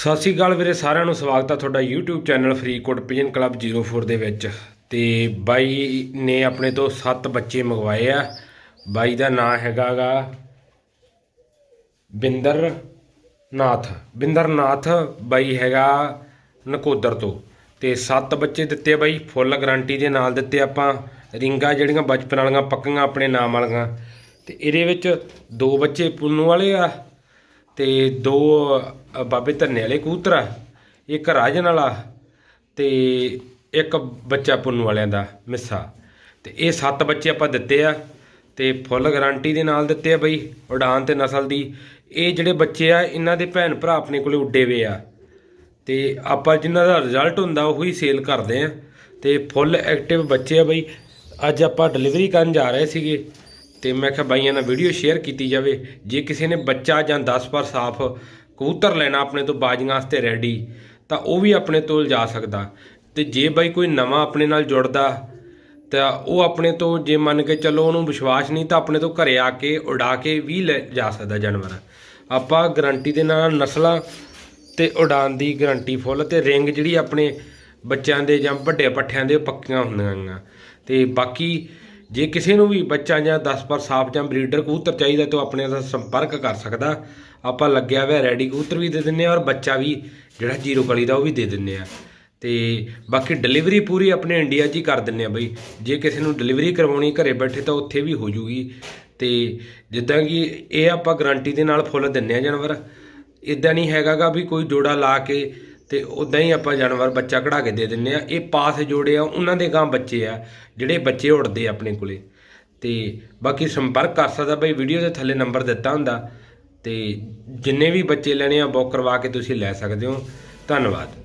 ਸਤਿ ਸ਼੍ਰੀ ਅਕਾਲ ਵੀਰੇ, ਸਾਰਿਆਂ ਨੂੰ ਸਵਾਗਤ ਆ ਤੁਹਾਡਾ YouTube ਚੈਨਲ ਫਰੀਕੋਟ ਪਿਜਨ ਕਲੱਬ 04 ਦੇ ਵਿੱਚ। ਤੇ ਬਾਈ ਨੇ ਆਪਣੇ ਤੋਂ 7 ਬੱਚੇ ਮੰਗਵਾਏ ਆ। ਬਾਈ ਦਾ ਨਾਮ ਹੈਗਾਗਾ ਬਿੰਦਰ ਨਾਥ। ਬਿੰਦਰ ਨਾਥ ਬਾਈ ਹੈਗਾ ਨਕੋਦਰ ਤੋਂ। ਤੇ 7 ਬੱਚੇ ਦਿੱਤੇ ਬਾਈ, ਫੁੱਲ ਗਾਰੰਟੀ ਦੇ ਨਾਲ ਦਿੱਤੇ ਆਪਾਂ। ਰਿੰਗਾ ਜਿਹੜੀਆਂ ਬਚਪਨ ਵਾਲੀਆਂ, ਪੱਕੀਆਂ ਆਪਣੇ ਨਾਮ ਵਾਲੀਆਂ। ਤੇ ਇਹਦੇ ਵਿੱਚ ਦੋ ਬੱਚੇ ਪੁੰਨੂ ਵਾਲੇ ਆ ਤੇ ਦੋ ਬਾਬੇ ਧੰਨੇ ਵਾਲੇ ਕਬੂਤਰ ਆ, ਇੱਕ ਰਾਜਨ ਵਾਲਾ ਤੇ ਇੱਕ ਬੱਚਾ ਪੁੰਨੂ ਵਾਲਿਆਂ ਦਾ ਮਿੱਸਾ। ਤੇ ਇਹ ਸੱਤ ਬੱਚੇ ਆਪਾਂ ਦਿੱਤੇ ਆ ਤੇ ਫੁੱਲ ਗਾਰੰਟੀ ਦੇ ਨਾਲ ਦਿੱਤੇ ਆ ਬਈ ਉਡਾਨ ਤੇ ਨਸਲ ਦੀ। ਇਹ ਜਿਹੜੇ ਬੱਚੇ ਆ, ਇਹਨਾਂ ਦੇ ਭੈਣ ਭਰਾ ਆਪਣੇ ਕੋਲੇ ਉੱਡੇ ਵੇ ਆ। ਤੇ ਆਪਾਂ ਜਿਨ੍ਹਾਂ ਦਾ ਰਿਜ਼ਲਟ ਹੁੰਦਾ, ਉਹੀ ਸੇਲ ਕਰਦੇ ਆ। ਤੇ ਫੁੱਲ ਐਕਟਿਵ ਬੱਚੇ ਆ ਬਈ, ਅੱਜ ਆਪਾਂ ਡਿਲੀਵਰੀ ਕਰਨ ਜਾ ਰਹੇ ਸੀਗੇ। ਤੇ ਮੈਂ ਕਿਹਾ ਬਾਈਆਂ ਨਾਲ ਵੀਡੀਓ ਸ਼ੇਅਰ ਕੀਤੀ ਜਾਵੇ, ਜੇ ਕਿਸੇ ਨੇ ਬੱਚਾ ਜਾਂ 10 ਪਰ ਸਾਫ਼ ਕਬੂਤਰ ਲੈਣਾ ਆਪਣੇ ਤੋਂ ਬਾਜੀਆਂ ਵਾਸਤੇ ਰੈਡੀ ਤਾਂ ਉਹ ਵੀ ਆਪਣੇ ਤੋਂ ਲਿਜਾ ਸਕਦਾ। ਤੇ ਜੇ ਬਾਈ ਕੋਈ ਨਵਾਂ ਆਪਣੇ ਨਾਲ ਜੁੜਦਾ, ਤਾਂ ਉਹ ਆਪਣੇ ਤੋਂ ਜੇ ਮੰਨ ਕੇ ਚੱਲੋ ਉਹਨੂੰ ਵਿਸ਼ਵਾਸ ਨਹੀਂ, ਤਾਂ ਆਪਣੇ ਤੋਂ ਘਰੇ ਆ ਕੇ, ਉਡਾ ਕੇ ਵੀ ਲੈ ਜਾ ਸਕਦਾ ਜਾਨਵਰ। ਆਪਾਂ ਗਾਰੰਟੀ ਦੇ ਨਾਲ ਨਸਲਾਂ ਤੇ ਉਡਾਨ ਦੀ ਗਾਰੰਟੀ ਫੁੱਲ ਤੇ ਰਿੰਗ ਜਿਹੜੀ ਆਪਣੇ ਬੱਚਿਆਂ ਦੇ ਜਾਂ ਵੱਡੇ ਪੱਠਿਆਂ ਦੇ ਪੱਕੀਆਂ ਹੁੰਦੀਆਂ ਗੀਆਂ ਤੇ ਬਾਕੀ ਜੇ ਕਿਸੇ ਨੂੰ ਵੀ ਬੱਚਾ ਜਾਂ 10 ਪਰ ਸਾਫ਼ ਜਾਂ ਬਰੀਡਰ ਕਬੂਤਰ ਚਾਹੀਦਾ ਤਾਂ ਉਹ ਆਪਣੇ ਨਾਲ ਸੰਪਰਕ ਕਰ ਸਕਦਾ। ਆਪਾਂ ਲੱਗਿਆ ਹੋਇਆ ਰੈਡੀ ਕਬੂਤਰ ਵੀ ਦੇ ਦਿੰਨੇ ਆ ਔਰ ਬੱਚਾ ਵੀ ਜਿਹੜਾ ਜੀਰੋ ਕਲੀ ਦਾ ਉਹ ਵੀ ਦੇ ਦਿੰਨੇ ਆ ਤੇ ਬਾਕੀ ਡਿਲੀਵਰੀ ਪੂਰੀ ਆਪਣੇ ਇੰਡੀਆ 'ਚ ਹੀ ਕਰ ਦਿੰਨੇ ਆ ਬਈ। ਜੇ ਕਿਸੇ ਨੂੰ ਡਿਲੀਵਰੀ ਕਰਵਾਉਣੀ ਘਰੇ ਬੈਠੇ ਤਾਂ ਉੱਥੇ ਵੀ ਹੋ ਜੂਗੀ। ਤੇ ਜਿੱਦਾਂ ਕਿ ਇਹ ਆਪਾਂ ਗਾਰੰਟੀ ਦੇ ਨਾਲ ਫੁੱਲ ਦਿੰਨੇ ਆ ਜਾਨਵਰ। ਇਦਾਂ ਨਹੀਂ ਹੈਗਾਗਾ ਵੀ ਕੋਈ ਜੋੜਾ ਲਾ ਕੇ ਤੇ ਉਦਾਂ ਹੀ ਆਪਾਂ ਜਾਨਵਰ ਬੱਚਾ ਕਢਾ ਕੇ ਦੇ ਦਿੰਨੇ ਆ। ਇਹ ਪਾਸ ਜੋੜੇ ਆ, ਉਹਨਾਂ ਦੇ ਗਾਂ ਬੱਚੇ ਆ, ਜਿਹੜੇ ਬੱਚੇ ਉੜਦੇ ਆ ਆਪਣੇ ਕੋਲੇ। ਤੇ ਬਾਕੀ ਸੰਪਰਕ ਕਰ ਸਕਦਾ ਬਈ, ਵੀਡੀਓ ਦੇ ਥੱਲੇ ਨੰਬਰ ਦਿੱਤਾ ਹੁੰਦਾ। ਤੇ ਜਿੰਨੇ ਵੀ ਬੱਚੇ ਲੈਣੇ ਆ, ਬੁੱਕ ਕਰਵਾ ਕੇ ਤੁਸੀਂ ਲੈ ਸਕਦੇ ਹੋ। ਧੰਨਵਾਦ।